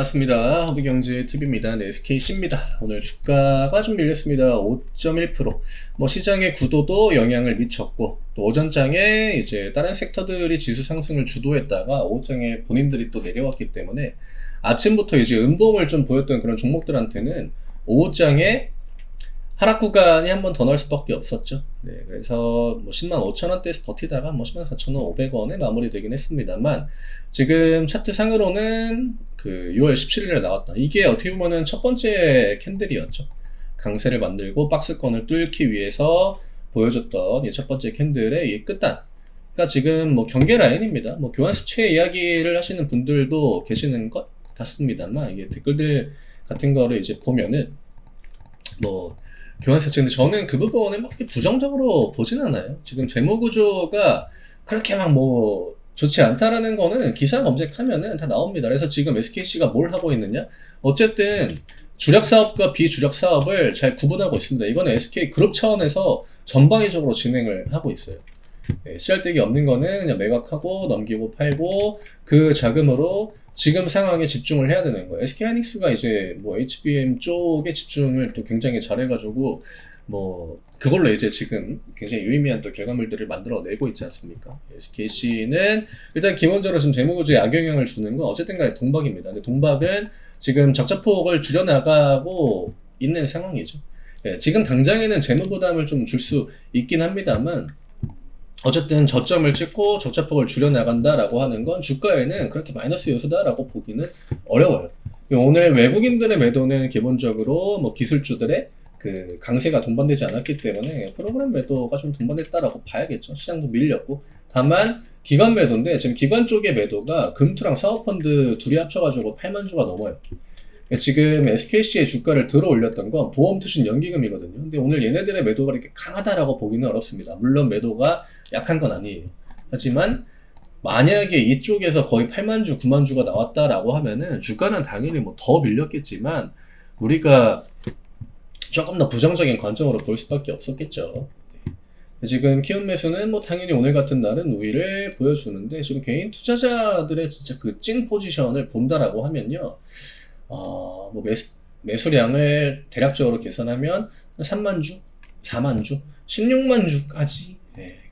반갑습니다. 허브경제 TV입니다. 네, SKC입니다. 오늘 주가가 좀 밀렸습니다. 5.1%. 뭐 시장의 구도도 영향을 미쳤고 또 오전장에 이제 다른 섹터들이 지수 상승을 주도했다가 오후장에 본인들이 또 내려왔기 때문에 아침부터 이제 음봉을 좀 보였던 그런 종목들한테는 오후장에 하락 구간이 한 번 더 나올 수밖에 없었죠. 네, 그래서 뭐 10만 5천 원대에서 버티다가 뭐 10만 4천 원 500원에 마무리되긴 했습니다만 지금 차트 상으로는 그 6월 17일에 나왔다. 이게 어떻게 보면은 첫 번째 캔들이었죠. 강세를 만들고 박스권을 뚫기 위해서 보여줬던 이 첫 번째 캔들의 이 끝단. 그러니까 지금 뭐 경계 라인입니다. 뭐 교환 수채 이야기를 하시는 분들도 계시는 것 같습니다만 이게 댓글들 같은 거를 이제 보면은 뭐 교환사채 근데 저는 그 부분에 막 부정적으로 보진 않아요. 지금 재무 구조가 그렇게 막 뭐 좋지 않다라는 거는 기사 검색하면은 다 나옵니다. 그래서 지금 SKC가 뭘 하고 있느냐? 어쨌든 주력 사업과 비주력 사업을 잘 구분하고 있습니다. 이거는 SK 그룹 차원에서 전방위적으로 진행을 하고 있어요. 네, 씨알데기 없는 거는 그냥 매각하고 넘기고 팔고 그 자금으로 지금 상황에 집중을 해야 되는 거예요. SK 하이닉스가 이제 뭐 HBM 쪽에 집중을 또 굉장히 잘해가지고 뭐 그걸로 이제 지금 굉장히 유의미한 또 결과물들을 만들어내고 있지 않습니까? SKC는 일단 기본적으로 지금 재무구조에 악영향을 주는 건 어쨌든 간에 동박입니다. 근데 동박은 지금 적자폭을 줄여나가고 있는 상황이죠. 예, 지금 당장에는 재무 부담을 좀 줄 수 있긴 합니다만 어쨌든 저점을 찍고 적자폭을 줄여나간다라고 하는 건 주가에는 그렇게 마이너스 요소다라고 보기는 어려워요. 오늘 외국인들의 매도는 기본적으로 뭐 기술주들의 그 강세가 동반되지 않았기 때문에 프로그램 매도가 좀 동반됐다라고 봐야겠죠. 시장도 밀렸고. 다만 기관 매도인데 지금 기관 쪽의 매도가 금투랑 사업펀드 둘이 합쳐가지고 8만 주가 넘어요. 지금 SKC의 주가를 들어 올렸던 건 보험 투신 연기금이거든요. 근데 오늘 얘네들의 매도가 이렇게 강하다라고 보기는 어렵습니다. 물론 매도가 약한 건 아니에요. 하지만 만약에 이쪽에서 거의 8만 주, 9만 주가 나왔다라고 하면은 주가는 당연히 뭐 더 밀렸겠지만 우리가 조금 더 부정적인 관점으로 볼 수밖에 없었겠죠. 지금 키움 매수는 뭐 당연히 오늘 같은 날은 우위를 보여주는데 지금 개인 투자자들의 진짜 그 찐 포지션을 본다라고 하면요. 어, 뭐 매수, 매수량을 대략적으로 계산하면 3만 주, 4만 주, 16만 주까지 네,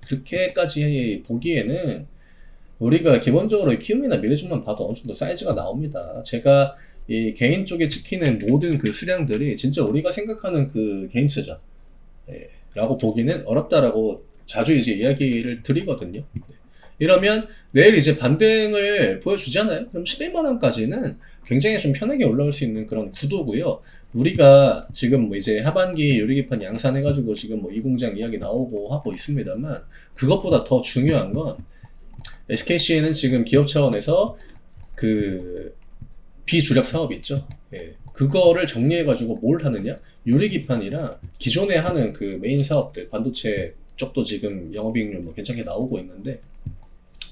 그렇게까지 보기에는 우리가 기본적으로 키움이나 미래중만 봐도 어느 정도 사이즈가 나옵니다. 제가 이 개인 쪽에 찍히는 모든 그 수량들이 진짜 우리가 생각하는 그 개인 투자 네, 라고 보기는 어렵다라고 자주 이제 이야기를 드리거든요. 네. 이러면 내일 이제 반등을 보여주잖아요. 그럼 11만 원까지는 굉장히 좀 편하게 올라올 수 있는 그런 구도고요. 우리가 지금 뭐 이제 하반기 유리기판 양산해가지고 지금 뭐 이 공장 이야기 나오고 하고 있습니다만 그것보다 더 중요한 건 SKC에는 지금 기업 차원에서 그 비주력 사업 있죠. 예. 그거를 정리해가지고 뭘 하느냐? 유리기판이랑 기존에 하는 그 메인 사업들, 반도체 쪽도 지금 영업이익률 뭐 괜찮게 나오고 있는데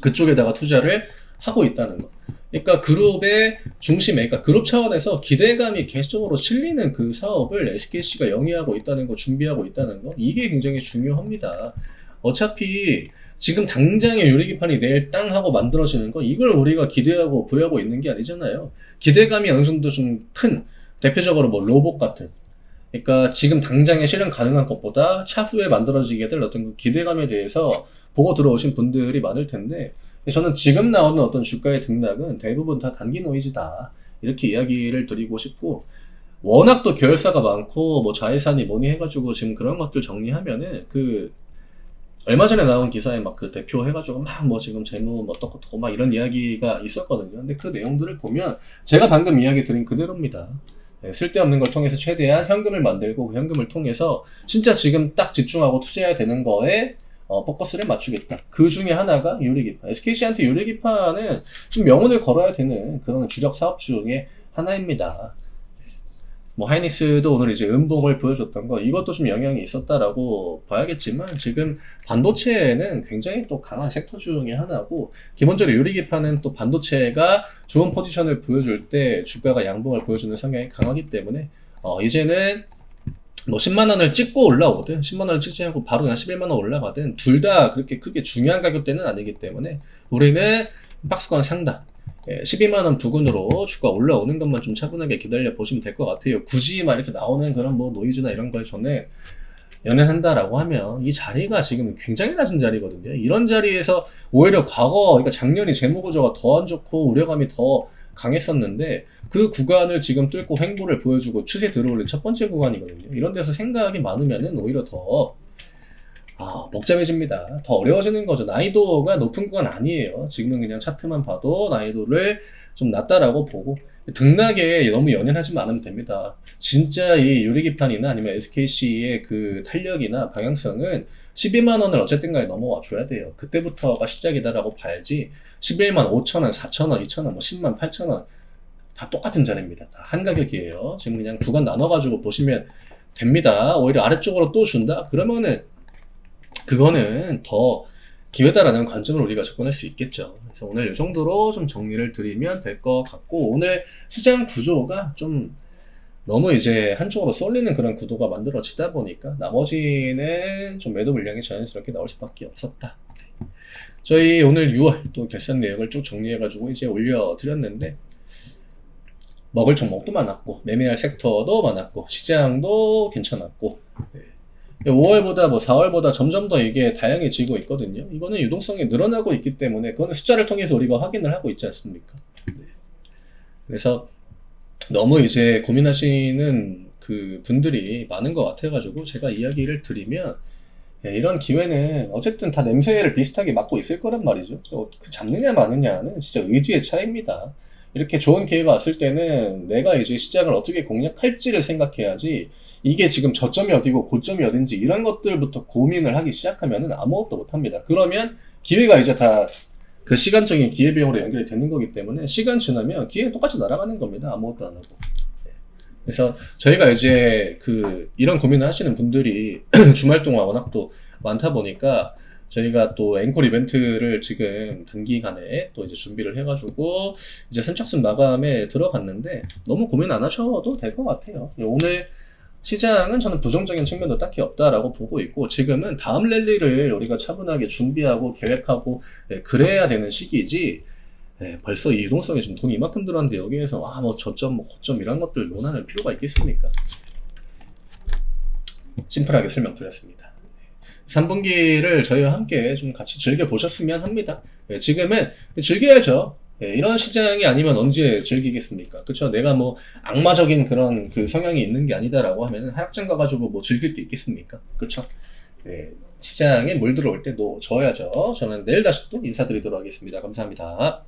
그쪽에다가 투자를 하고 있다는 거. 그러니까 그룹의 중심에, 그러니까 그룹 차원에서 기대감이 계속적으로 실리는 그 사업을 SKC가 영위하고 있다는 거, 준비하고 있다는 거, 이게 굉장히 중요합니다. 어차피 지금 당장의 유리기판이 내일 땅 하고 만들어지는 거, 이걸 우리가 기대하고 부여하고 있는 게 아니잖아요. 기대감이 어느 정도 좀 큰, 대표적으로 뭐 로봇 같은, 그러니까 지금 당장에 실현 가능한 것보다 차후에 만들어지게 될 어떤 그 기대감에 대해서 보고 들어오신 분들이 많을 텐데, 저는 지금 나오는 어떤 주가의 등락은 대부분 다 단기 노이즈다. 이렇게 이야기를 드리고 싶고, 워낙 또 계열사가 많고, 뭐 자회사니 뭐니 해가지고 지금 그런 것들 정리하면은, 그, 얼마 전에 나온 기사에 막 그 대표 해가지고 막 뭐 지금 재무 뭐 어떻고 어떻고 막 이런 이야기가 있었거든요. 근데 그 내용들을 보면 제가 방금 이야기 드린 그대로입니다. 네, 쓸데없는 걸 통해서 최대한 현금을 만들고 그 현금을 통해서 진짜 지금 딱 집중하고 투자해야 되는 거에 어, 포커스를 맞추겠다. 그 중에 하나가 유리기판. SKC한테 유리기판은 좀 명운을 걸어야 되는 그런 주력 사업 중에 하나입니다. 뭐 하이닉스도 오늘 이제 음봉을 보여줬던 거 이것도 좀 영향이 있었다라고 봐야겠지만 지금 반도체는 굉장히 또 강한 섹터 중에 하나고 기본적으로 유리기판은 또 반도체가 좋은 포지션을 보여줄 때 주가가 양봉을 보여주는 성향이 강하기 때문에 어 이제는 뭐 10만 원을 찍고 올라오든 10만 원을 찍지 않고 바로 그냥 11만 원 올라가든 둘 다 그렇게 크게 중요한 가격대는 아니기 때문에 우리는 박스권 상단 예, 12만원 부근으로 주가 올라오는 것만 좀 차분하게 기다려 보시면 될 것 같아요. 굳이 막 이렇게 나오는 그런 뭐 노이즈나 이런 걸 저는 연연한다라고 하면 이 자리가 지금 굉장히 낮은 자리거든요. 이런 자리에서 오히려 과거, 그러니까 작년이 재무구조가 더 안 좋고 우려감이 더 강했었는데 그 구간을 지금 뚫고 횡보를 보여주고 추세 들어올린 첫 번째 구간이거든요. 이런 데서 생각이 많으면은 오히려 더 아, 복잡해집니다. 더 어려워지는 거죠. 난이도가 높은 건 아니에요. 지금은 그냥 차트만 봐도 난이도를 좀 낮다라고 보고 등락에 너무 연연하지 않으면 됩니다. 진짜 이 유리기판이나 아니면 SKC의 그 탄력이나 방향성은 12만 원을 어쨌든 간에 넘어와 줘야 돼요. 그때부터가 시작이다라고 봐야지 11만 5천 원, 4천 원, 2천 원, 뭐 10만 8천 원 다 똑같은 자리입니다. 다 한 가격이에요. 지금 그냥 구간 나눠가지고 보시면 됩니다. 오히려 아래쪽으로 또 준다? 그러면은 그거는 더 기회다라는 관점으로 우리가 접근할 수 있겠죠. 그래서 오늘 이 정도로 좀 정리를 드리면 될 것 같고 오늘 시장 구조가 좀 너무 이제 한쪽으로 쏠리는 그런 구도가 만들어지다 보니까 나머지는 좀 매도 물량이 자연스럽게 나올 수밖에 없었다. 저희 오늘 6월 또 결산 내역을 쭉 정리해가지고 이제 올려드렸는데 먹을 종목도 많았고 매매할 섹터도 많았고 시장도 괜찮았고 네. 5월보다 뭐 4월보다 점점 더 이게 다양해지고 있거든요. 이거는 유동성이 늘어나고 있기 때문에 그거는 숫자를 통해서 우리가 확인을 하고 있지 않습니까? 네. 그래서 너무 이제 고민하시는 그 분들이 많은 것 같아가지고 제가 이야기를 드리면 예, 이런 기회는 어쨌든 다 냄새를 비슷하게 맡고 있을 거란 말이죠. 어, 그 잡느냐 마느냐는 진짜 의지의 차이입니다. 이렇게 좋은 기회가 왔을 때는 내가 이제 시장을 어떻게 공략할지를 생각해야지 이게 지금 저점이 어디고 고점이 어딘지 이런 것들부터 고민을 하기 시작하면은 아무것도 못합니다. 그러면 기회가 이제 다 그 시간적인 기회비용으로 연결이 되는 거기 때문에 시간 지나면 기회 똑같이 날아가는 겁니다. 아무것도 안 하고. 네. 그래서 저희가 이제 그 이런 고민을 하시는 분들이 주말 동안 워낙 또 많다 보니까 저희가 또 앵콜 이벤트를 지금 단기간에 또 이제 준비를 해가지고 이제 선착순 마감에 들어갔는데 너무 고민 안 하셔도 될 것 같아요. 오늘 시장은 저는 부정적인 측면도 딱히 없다라고 보고 있고 지금은 다음 랠리를 우리가 차분하게 준비하고 계획하고 예, 그래야 되는 시기지 예, 벌써 이 유동성에 지금 돈이 이만큼 들었는데 여기에서 아 뭐 저점 뭐 고점 이런 것들 논하는 필요가 있겠습니까? 심플하게 설명드렸습니다. 3분기를 저희와 함께 좀 같이 즐겨 보셨으면 합니다. 예, 지금은 즐겨야죠. 예, 이런 시장이 아니면 언제 즐기겠습니까? 그쵸? 내가 뭐 악마적인 그런 그 성향이 있는 게 아니다라고 하면 하역장 가가지고 뭐 즐길 게 있겠습니까? 그쵸? 예, 시장에 물 들어올 때 놓져야죠. 저는 내일 다시 또 인사드리도록 하겠습니다. 감사합니다.